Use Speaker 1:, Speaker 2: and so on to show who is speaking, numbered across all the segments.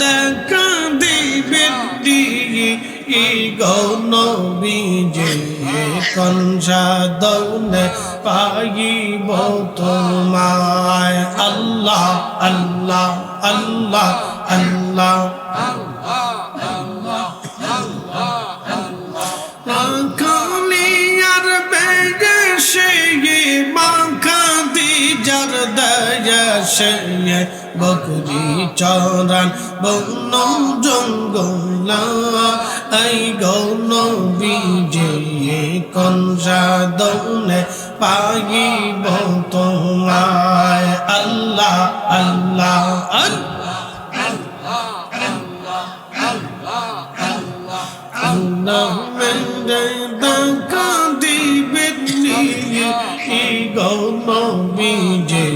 Speaker 1: দেখা দিবে গৌন বিজে কনসা দৌনে পাইব তোমায়। আল্লাহ আল্লাহ আল্লাহ আল্লাহ। কালিয়ার বেগে সে বাঁকা দি যার দয়া সে বকরি চরান বন জঙ্গলা এই গৌন বিজে কনসা দৌনে পাইব তোমায় আল্লাহ আল্লাহ আল্লাহ মেরে দেখা দিবে গৌন বিজে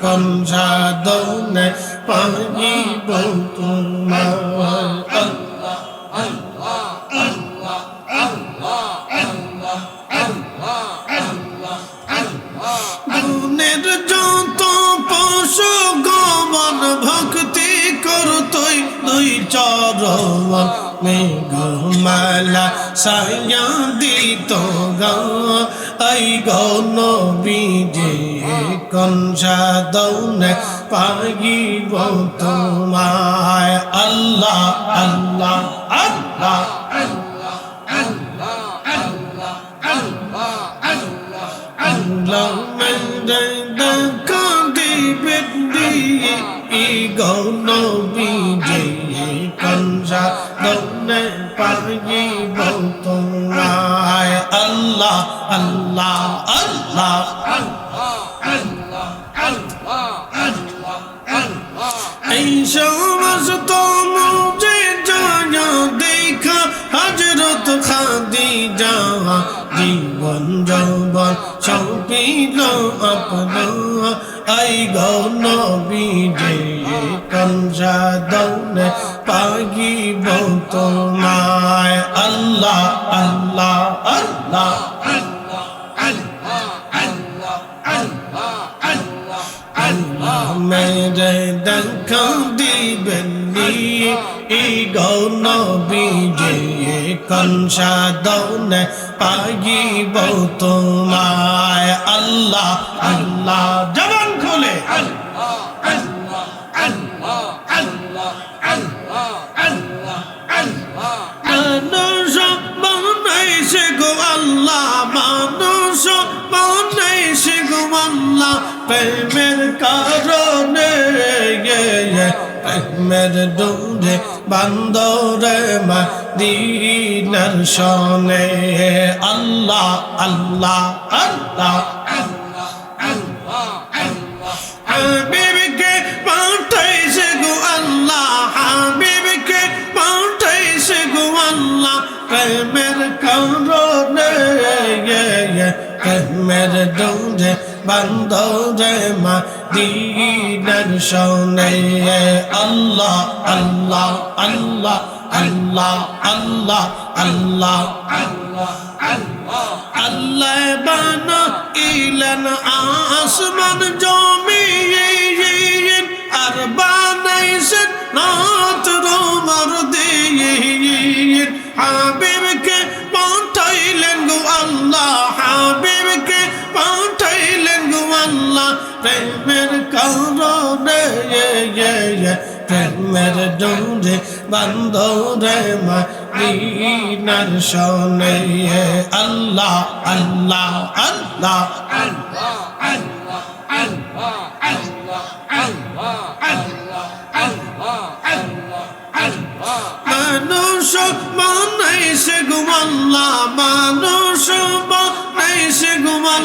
Speaker 1: কনসা দৌনে পাইব তোমায় গুণের যত পশু গমন ভক্তি করতই দুই চরণ। মেঘমালা সায়া দিত গা। এই গৌন বিজে কনসা দৌনে পাইব তোমায়? আল্লাহ আল্লাহ আল্লাহ আল্লাহ। দেখা দিবে ই গৌন বিজে কনসা দৌনে পাইব তোমায় আল্লাহ আল্লাহ আল্লাহ এই আই গৌন বিজে কনসা দৌনে পাগিব তোমায় আল্লাহ আল্লাহ আল্লাহ দিবেন এই গৌন বিজে কনসা দৌনে পাইব তোমায় আল্লাহ আল্লাহ জবান খোলে মানুষ বানাইছে গো আল্লাহ মানুষ বানাইছে গো আল্লাহ প্রেমের কারণে প্রেমের ডোরে বান্দরে মা দিনার শোনে আল্লাহ আল্লাহ আল্লাহ হাবিবকে পাঠাইছে গো আল্লাহ, হাবিবকে পাঠাইছে গো আল্লাহ, প্রেমের কারণে প্রেমের ডোরে বান্দরে মা দিনার শোনে আল্লাহ আল্লাহ আল্লাহ আল্লাহ আল্লাহ আল্লাহ আল্লাহ বানা ইলেন আসমান জমিন আর বানাইছেন দিন হাবিবকে পাঠাইলেন গো আল্লাহ হাবিবকে প্রেমের কারণে প্রেমের ডোরে বান্ধরে মদিনার শোনে। আল্লাহ আল্লাহ আল্লাহ মানুষ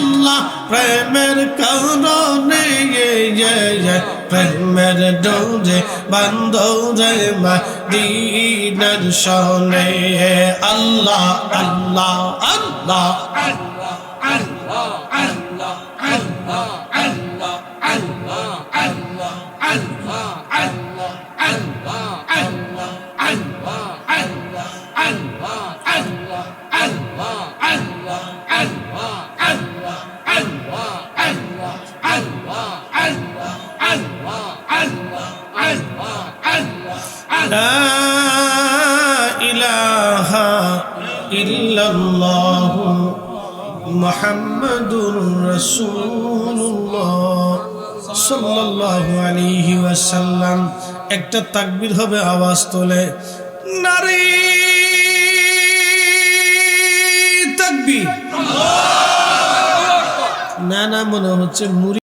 Speaker 1: গুমাল্লা প্রেমের কারণে প্রেমের ডোরে বান্ধরে মা দিনার শোনে আল্লাহ আল্লাহ আল্লাহ। لا إله إلا الله محمد رسول الله صلى الله عليه وسلم একটা তাকবির হবে আওয়াজ তোলে নারী তাকবির না না মনে হচ্ছে মুড়ি